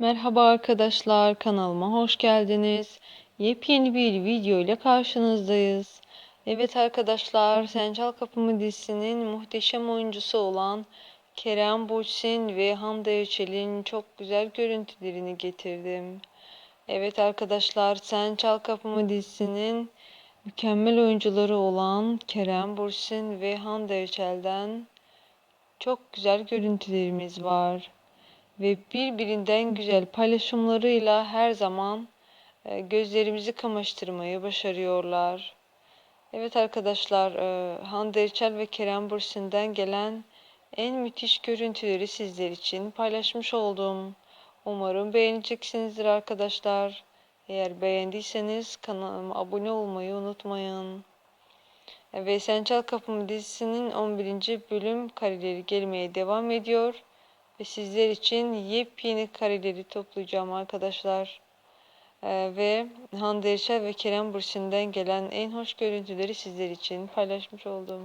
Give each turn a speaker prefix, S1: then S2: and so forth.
S1: Merhaba arkadaşlar, kanalıma hoş geldiniz. Yepyeni bir video ile karşınızdayız. Evet arkadaşlar, Sen Çal Kapımı dizisinin muhteşem oyuncusu olan Kerem Bursin ve Hande Erçel'in çok güzel görüntülerini getirdim. Evet arkadaşlar, Sen Çal Kapımı dizisinin mükemmel oyuncuları olan Kerem Bursin ve Hande Erçel'den çok güzel görüntülerimiz var ve birbirinden güzel paylaşımlarıyla her zaman e, gözlerimizi kamaştırmayı başarıyorlar. Evet arkadaşlar, e, Hande Erçel ve Kerem Bürsin'den gelen en müthiş görüntüleri sizler için paylaşmış oldum. Umarım beğeneceksinizdir arkadaşlar. Eğer beğendiyseniz kanalıma abone olmayı unutmayın. E, Ve Sen Çal Kapımı dizisinin 11. bölüm kareleri gelmeye devam ediyor. Ve sizler için yepyeni kareleri toplayacağım arkadaşlar. Ee, ve Hande Erçel ve Kerem Bürsin'den gelen en hoş görüntüleri sizler için paylaşmış oldum.